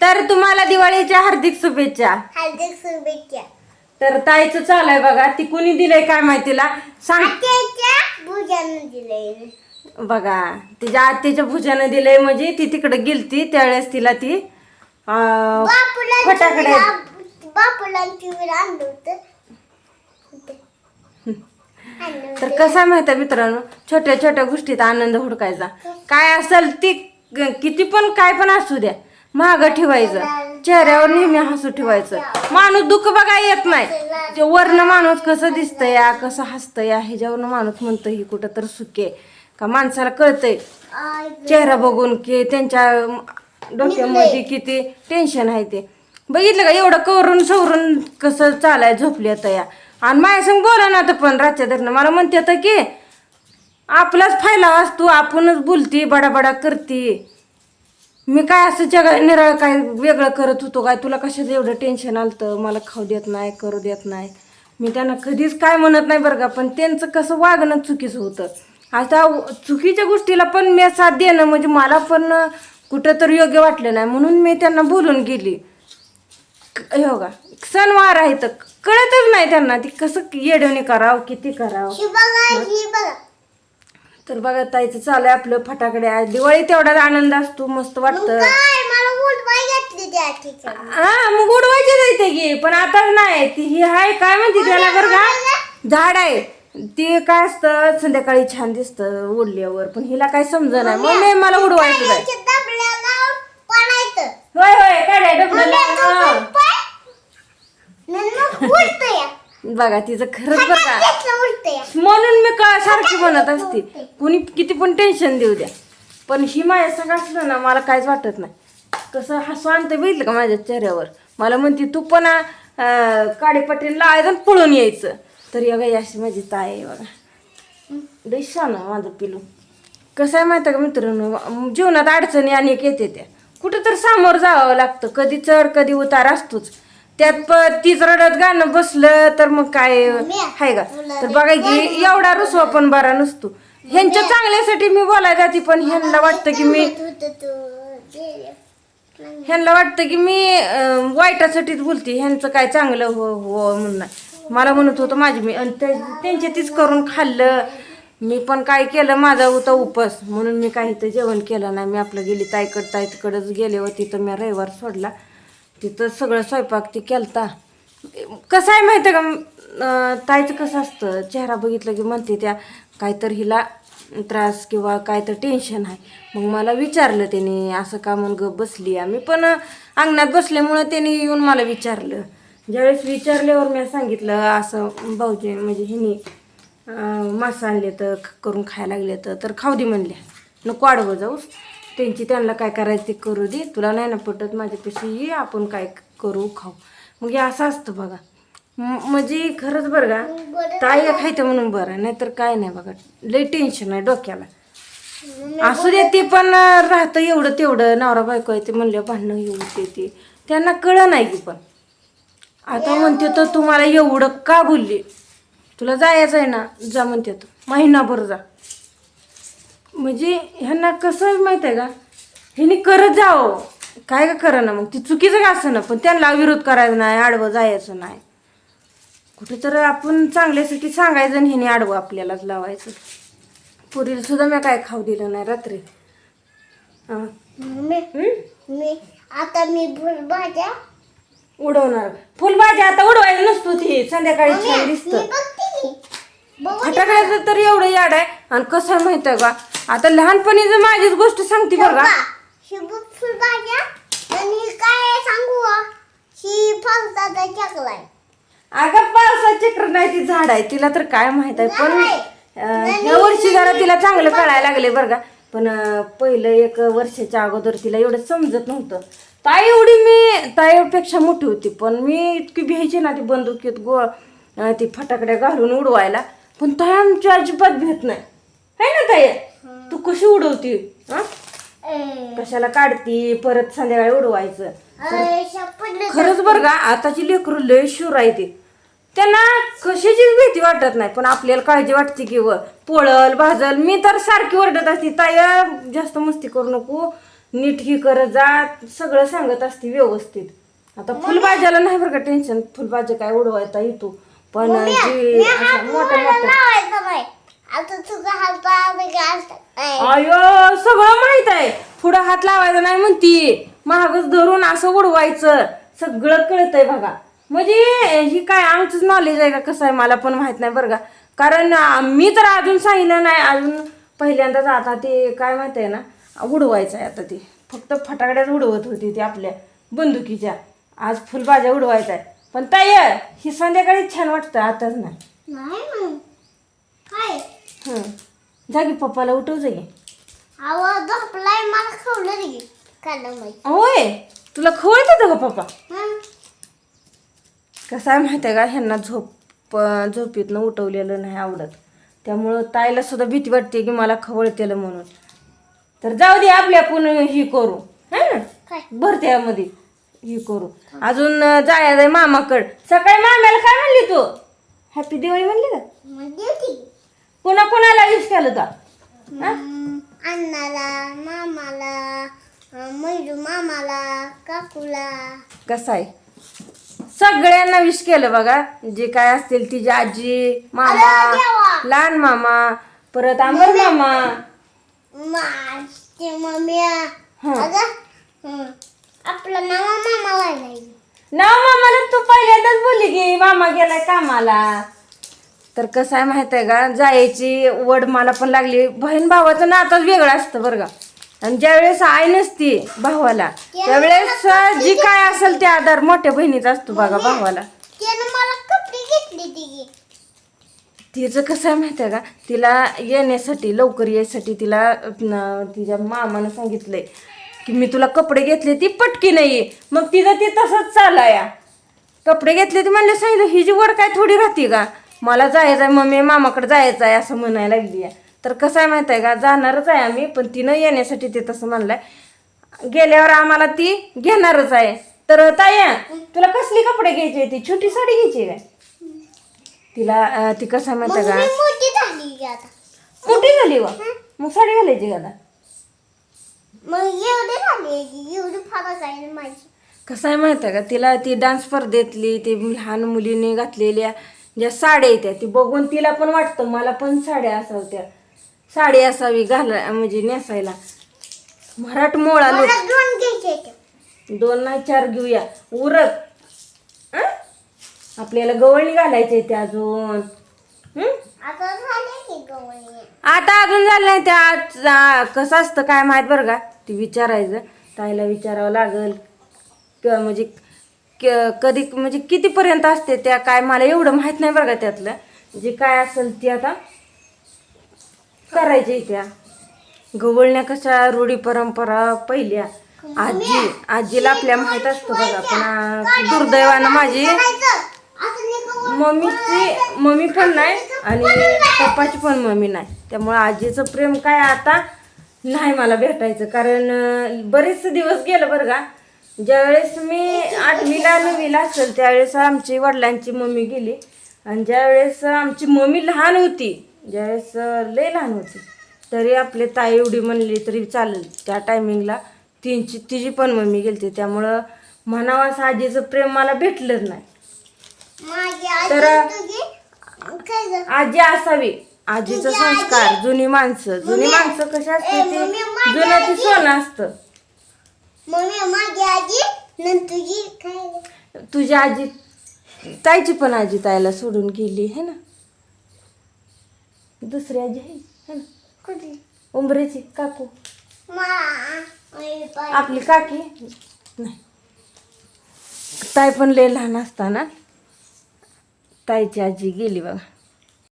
तर तुम्हाला दिवाळीच्या हार्दिक शुभेच्छा. हार्दिक शुभेच्छा. तर ताईचं चालू आहे बघा. ती कुणी दिलंय काय माहितीला सांग. आत्याच्या भुजानं दिलंय बघा. तिच्या आत्याच्या भुजानं दिलंय म्हणजे ती तिकडे गेलती त्यावेळेस तिला ती अं, बापूला फटाकडे टीव्हीला- बापूला टीव्हीला आणलं होतं. आणलं तर. कसा माहिती मित्रांनो? छोट्या छोट्या गोष्टीत आनंद हुडकायचा. काय असेल ती ग- किती पण काय पण असू द्या. मागं ठेवायचं. चेहऱ्यावर नेहमी हसू ठेवायचं. माणूस दुःख बघा येत नाही. ते वरनं माणूस कसं दिसतंय या कसं हसतंय या ह्याच्यावरनं माणूस म्हणतं ही कुठं तर सुखे का माणसाला कळतंय? चेहरा बघून की त्यांच्या डोक्यामध्ये किती टेन्शन आहे ते. बघितलं का? एवढं करून सवरून कसं चालाय झोपले आता या आणि माझ्यासंग बोला ना तर पण रातच्या धरणं मला म्हणते आता की आपलाच फायला असतो आपणच बोलती बडाबडा करते. मी काय असं जगा निराळ काय वेगळं करत होतो काय? तुला कशाचं एवढं टेन्शन आलतं? मला खाऊ देत नाही करू देत नाही. मी त्यांना कधीच काय म्हणत नाही बरं का पण त्यांचं कसं वागणं चुकीचं होतं. आता चुकीच्या गोष्टीला पण मी साथ देणं म्हणजे मला पण कुठं तर योग्य वाटलं नाही. म्हणून मी त्यांना बोलून गेली. हो का सणवार आहे तर कळतच नाही त्यांना. ती कसं येडवणी करावं किती करावं? तर बघा ताईचं चालू आहे आपलं फटाकडे. दिवाळी तेवढाच आनंद असतो मस्त वाटतं. हा मग उडवायचे जायते की पण आता नाही ती ही आहे काय म्हणते त्याला बरं का? झाड आहे. ते काय असतं संध्याकाळी छान दिसतं उडल्यावर पण हिला काय समज नाही. मग मला उडवायचं होय होय काय बघा तिचं खरंच उडतंय म्हणून मी का सारखी म्हणत असते? कुणी किती पण टेन्शन देऊ द्या. पण ही माझ्या सगळं असलं ना मला काहीच वाटत नाही. कसं हसू आणतं बघितलं का माझ्या चेहऱ्यावर? मला म्हणते तू पण काडीपट्टीला लावायचं पळून यायचं. तर या गाई अशी माझी ताई आहे बघा. शान आहे माझं पिलू. कसं आहे माहिती का मित्रांनो? जीवनात अडचणी अनेक येते त्या. कुठं तर सामोरं जावं लागतं. कधी चढ कधी उतार असतोच. त्यात प तीच रडत गाणं बसलं तर मग काय आहे का? तर बघा की एवढा रुसवा पण बरा नसतो. ह्यांच्या चांगल्यासाठी मी बोलायला जाते पण ह्यांना वाटतं की मी ह्यांना वाटतं की मी वाईटासाठीच बोलते ह्यांचं काय चांगलं हो हो म्हणून. मला म्हणत होतं माझी मी आणि ते- त्यांचे तीच करून खाल्लं. मी पण काय केलं माझा होता उपास म्हणून मी काही तर जेवण केलं नाही. मी आपलं गेली ताईकड ताईकडंच गेले व तिथं मी रविवार सोडला. तिथं सगळं स्वयंपाक ती केलता. कसं आहे माहिती आहे का ताईचं कसं असतं चेहरा बघितलं की म्हणते त्या काहीतरी हिला त्रास किंवा काय तर टेन्शन आहे. मग मला विचारलं त्याने असं का म्हणून ग बसली? आम्ही पण अंगणात बसल्यामुळं त्याने येऊन मला विचारलं. ज्यावेळेस विचारल्यावर मी सांगितलं असं भाऊजी म्हणजे हिने मासा मासं आणले तर करून खायला लागले तर तर खाऊ दे म्हणल्या. नको आडवं जाऊस. त्यांची त्यांना काय करायचं ते करू दे. तुला नाही ना पटत माझ्यापाशी ये आपण काय करू खाऊ. मग हे असं असतं बघा. म्हणजे खरंच बरं का ताई खायचं म्हणून बरं नाहीतर काय नाही बघा. लई टेन्शन आहे डोक्याला. असू दे ते पण राहतं एवढं तेवढं. नवरा बायको आहे ते म्हणलं भांडणं येऊ ते त्यांना कळ नाही की पण. आता म्हणते तर तुम्हाला एवढं का बोलली? तुला जायचं आहे ना जा म्हणते तर. महिनाभर जा. म्हणजे ह्यांना कसं माहीत आहे का? ह्यांनी करत जावं. काय का करा ना मग? ती चुकीचं का असं ना? पण त्यांना विरोध करायचा नाही आडवं जायचं नाही. कुठेतर आपण चांगल्यासाठी सांगायचं आणि ह्याने आडवं आपल्यालाच लावायचं. पुरीला सुद्धा मी काय खाऊ दिलं नाही रात्री. हां मी हम्म? मी आता मी भूल भाज्या उडवणार. फुलभाजी आता उडवायला नसतो ती. संध्याकाळी छान दिसतं. फटाकड्याचं तर एवढं याड आहे. आणि कसं आहे माहिती आहे का? आता लहानपणी जर माझीच गोष्ट सांगते ही बघ आणि काय सांगू हा? ही आहे. अगं पावसाचं चक्र नाही ती झाड आहे. तिला तर काय माहीत आहे पण अं, ह्या वर्षी जरा तिला चांगलं कळायला लागले बरं का. पण अं, पहिलं एक वर्षाच्या अगोदर तिला एवढं समजत नव्हतं. ताई एवढी मी ताईपेक्षा मोठी होती पण मी इतकी भ्यायची ना ती बंदुकीत गो अं, ती फटाकड्या घालून उडवायला. पण ताई आमची अजिबात भेट नाही. है ना ताई? तू कशी उडवती? हा? कशाला काढती? परत संध्याकाळी उडवायचं. खरंच बरं का आताची लेकरं लय शूर आहे ते. त्यांना कशाचीच भीती वाटत नाही पण आपल्याला काळजी वाटते की व पोळल भाजल मी तर सारखी ओरडत असते ताई जास्त मस्ती करू नको नीट ही करत जा सगळं सांगत असते व्यवस्थित. आता फुलभाज्याला नाही बरं का टेन्शन फुलभाज्या काय उडवायचा येतो पण जी मोठ्या आता तुझा हात अयो सगळं माहीत आहे. पुढं हात लावायचा नाही म्हणती. महागच धरून असं उडवायचं. सगळं कळतंय बघा. म्हणजे ही काय आमचंच नॉलेज आहे का? कसं आहे? मला पण माहीत नाही बरं का. कारण मी तर अजून सांगितलं नाही. अजून पहिल्यांदाच आता ते काय माहीत आहे ना? उडवायचं आहे आता ते. फक्त फटाकड्याच उडवत होती ती आपल्या बंदुकीच्या. आज फुलभाज्या उडवायच्या आहे पण ताई ही संध्याकाळी छान वाटतं. आताच नाही. हं. जागी पप्पाला उठव जागी आवाज झोपलाय मला खावलं रे काढलं माहिती. होय तुला खवळत होतं का पप्पा? हं. कसं आहे माहिती आहे का ह्यांना झोप झोपीतनं उठवलेलं नाही आवडत. त्यामुळं ताईला सुद्धा भीती वाटते की मला खवळतेलं म्हणून. तर जाऊ दे आपल्या आपण ही करू. है? काय? भरत्यामध्ये ही करू. अजून जायचं आहे मामाकड. सकाळी माम्याला काय म्हणली तू? हॅपी दिवाळी म्हणली का? पुन्हा कोणाला विश केलं हं, अण्णाला मामाला अं, मैरू मामाला काकूला. कसं आहे? सगळ्यांना विश केलं बघा. जे काय असतील तिची आजी मामा देवा! लहान मामा परत आंबर मामा. माझे मम्मी. हं. अगं हं, आपलं नाव मामाला नाही नाव मामाला तू पहिल्यांदाच बोलली की मामा गेलाय कामाला. तर कसं आहे माहीत आहे का? जायची वड मला पण लागली. बहीण भावाचं नातच वेगळं असतं बरं का. आणि ज्यावेळेस आई नसती भावाला त्यावेळेस जी काय असेल ते आधार मोठ्या बहिणीचा असतो बघा भावाला. तिचं कसं आहे माहिती आहे का? तिला येण्यासाठी लवकर यायसाठी तिला तिच्या मामानं सांगितलंय की मी तुला कपडे घेतले ती पटकी नाही मग तिचं ती तसंच चालाया. कपडे घेतले ती म्हणले सांगितलं ही जी वड काय थोडी राहते का? मला जायचं आहे मम्मी मामाकडे जायचं आहे असं म्हणायला लागली आहे तर कसं आहे माहिती आहे का? जाणारच आहे आम्ही पण तिनं येण्यासाठी ते तसं म्हणलंय. गेल्यावर आम्हाला ती घेणारच आहे. तर ताया तुला कसली कपडे घ्यायचे? ती छोटी साडी घ्यायची काय? तिला ती कसं आहे माहिती आहे का? मोठी झाली व? मग साडी घालायची का आहे कसं आहे माहिती आहे का? तिला ती डान्स स्पर्धेतली ती लहान मुलीने घातलेल्या ज्या साड्या येत्या ती बघून तिला पण वाटतं मला पण साड्या असावत्या. साडी असावी घाला म्हणजे नेसायला. मराठ मोळा लोक दोन नाही चार घेऊया. उरत? आपल्याला गवळणी घालायचे ते अजून? आता अजून झालं नाही त्या आज- कसं असतं काय माहीत बरं का? ती विचारायचं. ताईला विचारावं लागल. क- म्हणजे क- कधी म्हणजे कितीपर्यंत असते त्या काय मला एवढं माहीत नाही बरं का त्यातलं. जे काय असेल ती आता करायच्या त्या. गवळण्या कशा रूढी परंपरा पहिल्या. आजी आजीला आपल्या माहीत असतं बघा पण दुर्दैवानं माझी मम्मीची मम्मी पण नाही आणि पप्पाची पण मम्मी नाही. त्यामुळे आजीचं प्रेम काय आता नाही मला भेटायचं. कारण बरेचसे दिवस गेलं बरं का ज्यावेळेस मी आठवीला नववीला असेल त्यावेळेस आमची वडिलांची मम्मी गेली. आणि ज्यावेळेस आमची मम्मी लहान होती ज्यावेळेस लय लहान होती तरी आपले ताई एवढी म्हणली तरी चालेल. त्या टायमिंगला तिची तिची पण मम्मी गेलती. त्यामुळं म्हणावं आजीचं प्रेम मला भेटलंच नाही. तर-? आजी असावी. आजीचं संस्कार जुनी माणसं. जुनी माणसं कशी असते ती? जुनं ती सोनं असतं. मम्मी माझी आजी नंतर तुझी काय? तुझी आजी ताईची पण आजी ताईला सोडून गेली है ना? दुसरी आजी आहे है ना? कुठली? उंबरेची काकू. आपली काकी? नाही. ताई पण लय लहान असताना ताईची आजी गेली बघा.